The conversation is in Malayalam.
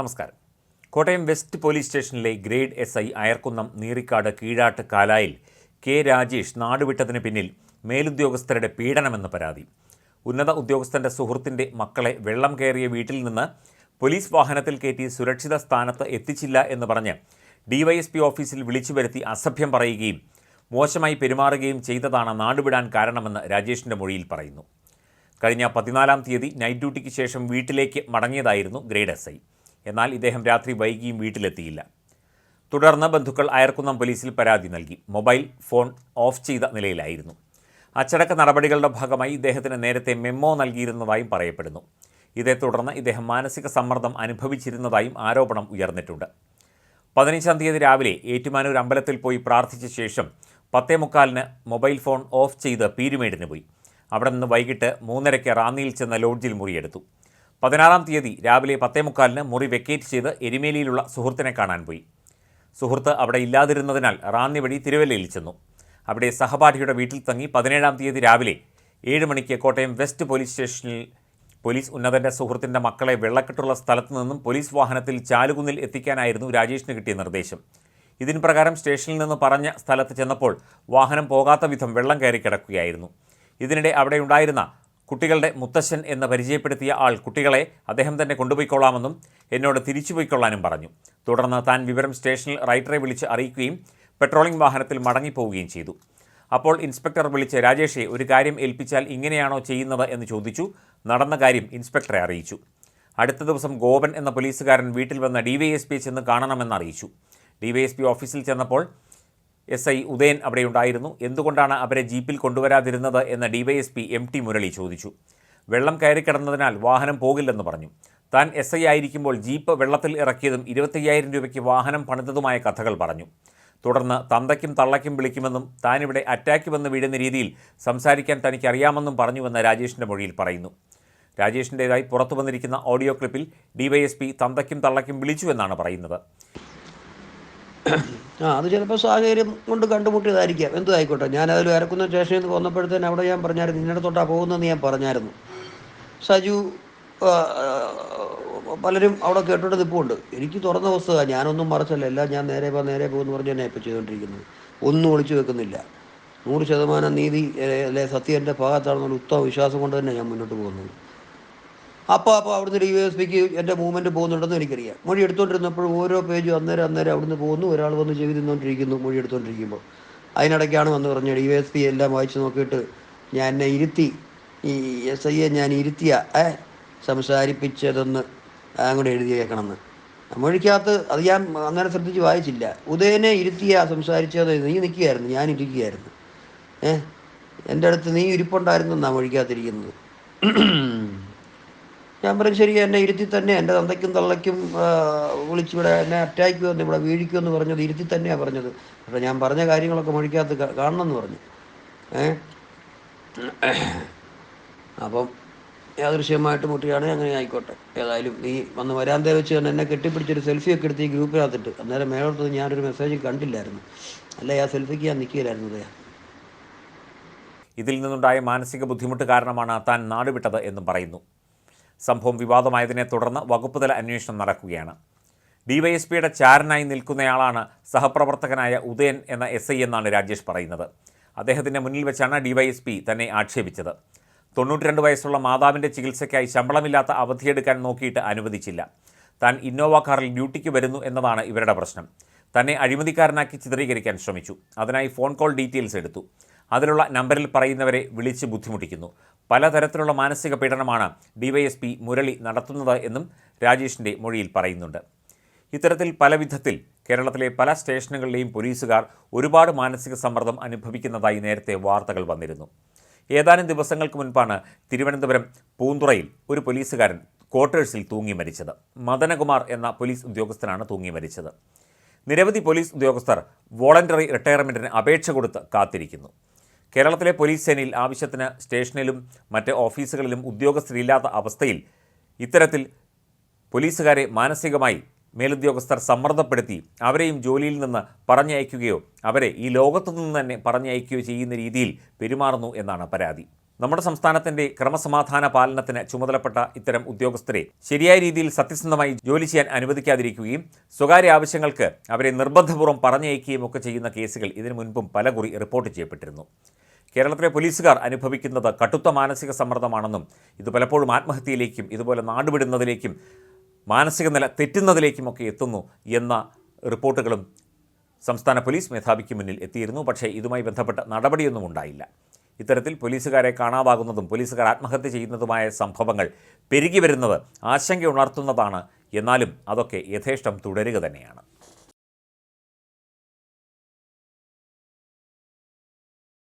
നമസ്കാരം. കോട്ടയം വെസ്റ്റ് പോലീസ് സ്റ്റേഷനിലെ grade S I Ayarkunnam Neerikkad Keezhattu Kalayil K Rajesh നാടുവിട്ടതിന് പിന്നിൽ മേലുദ്യോഗസ്ഥരുടെ പീഡനമെന്ന് പരാതി. ഉന്നത ഉദ്യോഗസ്ഥന്റെ സുഹൃത്തിന്റെ മക്കളെ വെള്ളം കയറിയ വീട്ടിൽ നിന്ന് പോലീസ് വാഹനത്തിൽ കയറ്റി സുരക്ഷിത സ്ഥാനത്ത് എത്തിച്ചില്ല എന്ന് പറഞ്ഞ് ഡിവൈഎസ്പി ഓഫീസിൽ വിളിച്ചു വരുത്തി അസഭ്യം പറയുകയും മോശമായി പെരുമാറുകയും ചെയ്തതാണ് നാടുവിടാൻ കാരണമെന്ന് രാജേഷിന്റെ മൊഴിയിൽ പറയുന്നു. കഴിഞ്ഞ പതിനാലാം തീയതി നൈറ്റ് ഡ്യൂട്ടിക്ക് ശേഷം വീട്ടിലേക്ക് മടങ്ങിയതായിരുന്നു ഗ്രേഡ് എസ് ഐ. എന്നാൽ ഇദ്ദേഹം രാത്രി വൈകിയും വീട്ടിലെത്തിയില്ല. തുടർന്ന് ബന്ധുക്കൾ അയർക്കുന്നം പോലീസിൽ പരാതി നൽകി. മൊബൈൽ ഫോൺ ഓഫ് ചെയ്ത നിലയിലായിരുന്നു. അച്ചടക്ക നടപടികളുടെ ഭാഗമായി ഇദ്ദേഹത്തിന് നേരത്തെ മെമ്മോ നൽകിയിരുന്നതായും പറയപ്പെടുന്നു. ഇതേ തുടർന്ന് ഇദ്ദേഹം മാനസിക സമ്മർദ്ദം അനുഭവിച്ചിരുന്നതായും ആരോപണം ഉയർന്നിട്ടുണ്ട്. പതിനഞ്ചാം തീയതി രാവിലെ ഏറ്റുമാനൂർ അമ്പലത്തിൽ പോയി പ്രാർത്ഥിച്ച ശേഷം പത്തേ മുക്കാലിന് മൊബൈൽ ഫോൺ ഓഫ് ചെയ്ത് പീരുമേടിന് പോയി. അവിടെ നിന്ന് വൈകിട്ട് മൂന്നരയ്ക്ക് റാന്നിയിൽ ചെന്ന ലോഡ്ജിൽ മുറിയെടുത്തു. പതിനാറാം തീയതി രാവിലെ പത്തേ മുക്കാലിന് മുറി വെക്കേറ്റ് ചെയ്ത് എരുമേലിയിലുള്ള സുഹൃത്തിനെ കാണാൻ പോയി. സുഹൃത്ത് അവിടെ ഇല്ലാതിരുന്നതിനാൽ റാന്നി വഴി തിരുവല്ലയിൽ ചെന്നു. അവിടെ സഹപാഠിയുടെ വീട്ടിൽ തങ്ങി പതിനേഴാം തീയതി രാവിലെ ഏഴ് മണിക്ക് കോട്ടയം വെസ്റ്റ് പോലീസ് സ്റ്റേഷനിൽ പോലീസ് ഉന്നതന്റെ സുഹൃത്തിന്റെ മക്കളെ വെള്ളക്കെട്ടുള്ള സ്ഥലത്തു നിന്നും പോലീസ് വാഹനത്തിൽ ചാലുകുന്നിൽ എത്തിക്കാനായിരുന്നു രാജേഷിന് കിട്ടിയ നിർദ്ദേശം. ഇതിന് പ്രകാരം സ്റ്റേഷനിൽ നിന്ന് പറഞ്ഞ സ്ഥലത്ത് ചെന്നപ്പോൾ വാഹനം പോകാത്ത വിധം വെള്ളം കയറി കിടക്കുകയായിരുന്നു. ഇതിനിടെ അവിടെ ഉണ്ടായിരുന്ന കുട്ടികളുടെ മുത്തശ്ശൻ എന്ന് പരിചയപ്പെടുത്തിയ ആൾ കുട്ടികളെ അദ്ദേഹം തന്നെ കൊണ്ടുപോയിക്കൊള്ളാമെന്നും എന്നോട് തിരിച്ചു പോയിക്കൊള്ളാനും പറഞ്ഞു. തുടർന്ന് താൻ വിവരം സ്റ്റേഷനിൽ റൈറ്ററെ വിളിച്ച് അറിയിക്കുകയും പെട്രോളിംഗ് വാഹനത്തിൽ മടങ്ങിപ്പോവുകയും ചെയ്തു. അപ്പോൾ ഇൻസ്പെക്ടർ വിളിച്ച് രാജേഷെ ഒരു കാര്യം ഏൽപ്പിച്ചാൽ ഇങ്ങനെയാണോ ചെയ്യുന്നത്? എന്ന് ചോദിച്ചു. നടന്ന കാര്യം ഇൻസ്പെക്ടറെ അറിയിച്ചു. അടുത്ത ദിവസം ഗോപൻ എന്ന പോലീസുകാരൻ വീട്ടിൽ വന്ന് പിയെ ചെന്ന് കാണണമെന്ന് അറിയിച്ചു. ഡിവൈഎസ്പി ഓഫീസിൽ ചെന്നപ്പോൾ എസ് ഐ ഉദയൻ അവിടെയുണ്ടായിരുന്നു എന്തുകൊണ്ടാണ് അവരെ ജീപ്പിൽ കൊണ്ടുവരാതിരുന്നത് എന്ന് ഡിവൈഎസ്പി എം ടി മുരളി ചോദിച്ചു. വെള്ളം കയറിക്കിടന്നതിനാൽ വാഹനം പോകില്ലെന്ന് പറഞ്ഞു. താൻ എസ് ഐ ആയിരിക്കുമ്പോൾ ജീപ്പ് വെള്ളത്തിൽ ഇറക്കിയതും ഇരുപത്തയ്യായിരം രൂപയ്ക്ക് വാഹനം പണിതതുമായ കഥകൾ പറഞ്ഞു. തുടർന്ന് തന്തയ്ക്കും തള്ളയ്ക്കും വിളിക്കുമെന്നും താനിവിടെ അറ്റാക്ക് വന്ന് വീഴുന്ന രീതിയിൽ സംസാരിക്കാൻ തനിക്കറിയാമെന്നും പറഞ്ഞുവെന്ന് രാജേഷിന്റെ മൊഴിയിൽ പറയുന്നു. രാജേഷിന്റേതായി പുറത്തു വന്നിരിക്കുന്ന ഓഡിയോ ക്ലിപ്പിൽ ഡിവൈഎസ്പി തന്തയ്ക്കും തള്ളയ്ക്കും വിളിച്ചുവെന്നാണ് പറയുന്നത്. ആ അത് ചിലപ്പോൾ സാഹചര്യം കൊണ്ട് കണ്ടുമുട്ടിയതായിരിക്കാം. എന്തു ആയിക്കോട്ടെ. ഞാൻ അതിൽ അരക്കുന്ന സ്റ്റേഷനിൽ നിന്ന് പോന്നപ്പോഴത്തേന് അവിടെ ഞാൻ പറഞ്ഞായിരുന്നു ഇന്നിടത്തോട്ടാ പോകുന്നതെന്ന് ഞാൻ പറഞ്ഞായിരുന്നു. സജു പലരും അവിടെ കേട്ടോണ്ട് നിൽപ്പുണ്ട് എനിക്ക് തുറന്ന പുസ്തകമാണ് ഞാനൊന്നും മറച്ചല്ല. എല്ലാം ഞാൻ നേരെ പോ നേരെ പോകുമെന്ന് പറഞ്ഞ് തന്നെ ഇപ്പോൾ ചെയ്തുകൊണ്ടിരിക്കുന്നത് ഒന്നും ഒളിച്ചു വെക്കുന്നില്ല. നൂറ് ശതമാനം നീതി അല്ലെ സത്യം എന്റെ ഭാഗത്താണെന്നുള്ള ഉത്തമ വിശ്വാസം കൊണ്ട് തന്നെ ഞാൻ മുന്നോട്ട് പോകുന്നത്. അപ്പോൾ അപ്പോൾ അവിടുന്ന് ഡി വൈ എസ് പിക്ക് എന്റെ മൂവ്മെന്റ് പോകുന്നുണ്ടെന്ന് എനിക്കറിയാം. മൊഴി എടുത്തുകൊണ്ടിരുന്നപ്പോൾ ഓരോ പേജും അന്നേരം അന്നേരം അവിടുന്ന് പോകുന്നു. ഒരാൾ വന്ന് ചെവി തിന്നുകൊണ്ടിരിക്കുന്നു മൊഴി എടുത്തുകൊണ്ടിരിക്കുമ്പോൾ അതിനിടയ്ക്കാണ് വന്ന് പറഞ്ഞത് ഡി വൈ എസ് പി എല്ലാം വായിച്ചു നോക്കിയിട്ട് ഞാൻ എന്നെ ഇരുത്തി ഈ എസ് ഐയെ ഞാൻ ഇരുത്തിയ ഏ സംസാരിപ്പിച്ചതെന്ന് അങ്ങോട്ട് എഴുതിയേക്കണമെന്ന്. മൊഴിക്കകത്ത് അത് ഞാൻ അങ്ങനെ ശ്രദ്ധിച്ച് വായിച്ചില്ല. ഉദയനെ ഇരുത്തിയ സംസാരിച്ചത് നീ നിൽക്കുകയായിരുന്നു ഞാൻ ഇരിക്കുകയായിരുന്നു. ഏ എന്റെ അടുത്ത് നീ ഇരിപ്പുണ്ടായിരുന്നു എന്നാണ് മൊഴിക്കകത്തിരിക്കുന്നത്. ഞാൻ പറയും ശരി എന്നെ ഇരുത്തി തന്നെ എന്റെ തന്തയ്ക്കും തള്ളയ്ക്കും വിളിച്ചിവിടെ എന്നെ അറ്റാക്ക് വന്ന് ഇവിടെ വീഴിക്കുമെന്ന് പറഞ്ഞത് ഇരുത്തി തന്നെയാണ് പറഞ്ഞത്. പക്ഷേ ഞാൻ പറഞ്ഞ കാര്യങ്ങളൊക്കെ മൊഴിക്കകത്ത് കാണണം കാണണമെന്ന് പറഞ്ഞു. ഏ? അപ്പം യാദൃശ്യമായിട്ട് മുട്ടിയാണെങ്കിൽ അങ്ങനെ ആയിക്കോട്ടെ. ഏതായാലും നീ വന്ന് വരാന്തേ വെച്ച് തന്നെ എന്നെ കെട്ടിപ്പിടിച്ചൊരു സെൽഫി ഒക്കെ എടുത്ത് ഈ ഗ്രൂപ്പിനകത്തിട്ട് അന്നേരം മേളത്ത് ഞാനൊരു മെസ്സേജ് കണ്ടില്ലായിരുന്നു. അല്ല ആ സെൽഫിക്ക് ഞാൻ നിൽക്കില്ലായിരുന്നു ഇതിൽ നിന്നുണ്ടായ മാനസിക ബുദ്ധിമുട്ട് കാരണമാണ് താൻ നാടുവിട്ടത് എന്നും പറയുന്നു. സംഭവം വിവാദമായതിനെ തുടർന്ന് വകുപ്പുതല അന്വേഷണം നടക്കുകയാണ്. ഡിവൈഎസ്പിയുടെ ചാരനായി നിൽക്കുന്നയാളാണ് സഹപ്രവർത്തകനായ ഉദയൻ എന്ന എസ് ഐ എന്നാണ് രാജേഷ് പറയുന്നത്. അദ്ദേഹത്തിന്റെ മുന്നിൽ വെച്ചാണ് ഡിവൈഎസ്പി തന്നെ ആക്ഷേപിച്ചത്. തൊണ്ണൂറ്റിരണ്ട് വയസ്സുള്ള മാതാവിന്റെ ചികിത്സയ്ക്കായി ശമ്പളമില്ലാത്ത അവധിയെടുക്കാൻ നോക്കിയിട്ട് അനുവദിച്ചില്ല. താൻ ഇന്നോവ കാറിൽ ഡ്യൂട്ടിക്ക് വരുന്നു എന്നതാണ് ഇവരുടെ പ്രശ്നം. തന്നെ അഴിമതിക്കാരനാക്കി ചിത്രീകരിക്കാൻ ശ്രമിച്ചു. അതിനായി ഫോൺ കോൾ ഡീറ്റെയിൽസ് എടുത്തു. അതിലുള്ള നമ്പറിൽ പറയുന്നവരെ വിളിച്ച് ബുദ്ധിമുട്ടിക്കുന്നു. പലതരത്തിലുള്ള മാനസിക പീഡനമാണ് ഡിവൈഎസ്പി മുരളി നടത്തുന്നത് എന്നും രാജേഷിന്റെ മൊഴിയിൽ പറയുന്നുണ്ട്. ഇത്തരത്തിൽ പല വിധത്തിൽ കേരളത്തിലെ പല സ്റ്റേഷനുകളിലെയും പോലീസുകാർ ഒരുപാട് മാനസിക സമ്മർദ്ദം അനുഭവിക്കുന്നതായി നേരത്തെ വാർത്തകൾ വന്നിരുന്നു. ഏതാനും ദിവസങ്ങൾക്ക് മുൻപാണ് തിരുവനന്തപുരം പൂന്തുറയിൽ ഒരു പോലീസുകാരൻ ക്വാർട്ടേഴ്സിൽ തൂങ്ങി മരിച്ചത്. മദനകുമാർ എന്ന പോലീസ് ഉദ്യോഗസ്ഥനാണ് തൂങ്ങി മരിച്ചത്. നിരവധി പോലീസ് ഉദ്യോഗസ്ഥർ വോളണ്ടറി റിട്ടയർമെന്റിന് അപേക്ഷ കൊടുത്ത് കാത്തിരിക്കുന്നു. കേരളത്തിലെ പോലീസ് സേനയിൽ ആവശ്യത്തിന് സ്റ്റേഷനിലും മറ്റ് ഓഫീസുകളിലും ഉദ്യോഗസ്ഥരില്ലാത്ത അവസ്ഥയിൽ ഇത്തരത്തിൽ പോലീസുകാരെ മാനസികമായി മേലുദ്യോഗസ്ഥർ സമ്മർദ്ദപ്പെടുത്തി അവരെയും ജോലിയിൽ നിന്ന് പറഞ്ഞയക്കുകയോ അവരെ ഈ ലോകത്തു നിന്ന് തന്നെ പറഞ്ഞയക്കുകയോ ചെയ്യുന്ന രീതിയിൽ പെരുമാറുന്നു എന്നാണ് പരാതി. നമ്മുടെ സംസ്ഥാനത്തിന്റെ ക്രമസമാധാന പാലനത്തിന് ചുമതലപ്പെട്ട ഇത്തരം ഉദ്യോഗസ്ഥരെ ശരിയായ രീതിയിൽ സത്യസന്ധമായി ജോലി ചെയ്യാൻ അനുവദിക്കാതിരിക്കുകയും സ്വകാര്യ ആവശ്യങ്ങൾക്ക് അവരെ നിർബന്ധപൂർവം പറഞ്ഞയക്കുകയും ഒക്കെ ചെയ്യുന്ന കേസുകൾ ഇതിനു മുൻപും പലകുറി റിപ്പോർട്ട് ചെയ്യപ്പെട്ടിരുന്നു. കേരളത്തിലെ പോലീസുകാർ അനുഭവിക്കുന്നത് കടുത്ത മാനസിക സമ്മർദ്ദമാണെന്നും ഇത് പലപ്പോഴും ആത്മഹത്യയിലേക്കും ഇതുപോലെ നാടുവിടുന്നതിലേക്കും മാനസിക നില തെറ്റുന്നതിലേക്കുമൊക്കെ എത്തുന്നു എന്ന റിപ്പോർട്ടുകളും സംസ്ഥാന പോലീസ് മേധാവിക്ക് മുന്നിൽ എത്തിയിരുന്നു. പക്ഷേ ഇതുമായി ബന്ധപ്പെട്ട നടപടിയൊന്നും ഉണ്ടായില്ല. ഇത്തരത്തിൽ പോലീസുകാരെ കാണാതാകുന്നതും പോലീസുകാർ ആത്മഹത്യ ചെയ്യുന്നതുമായ സംഭവങ്ങൾ പെരുകി വരുന്നത് ആശങ്ക ഉണർത്തുന്നതാണ്. എന്നാലും അതൊക്കെ യഥേഷ്ടം തുടരുക തന്നെയാണ്.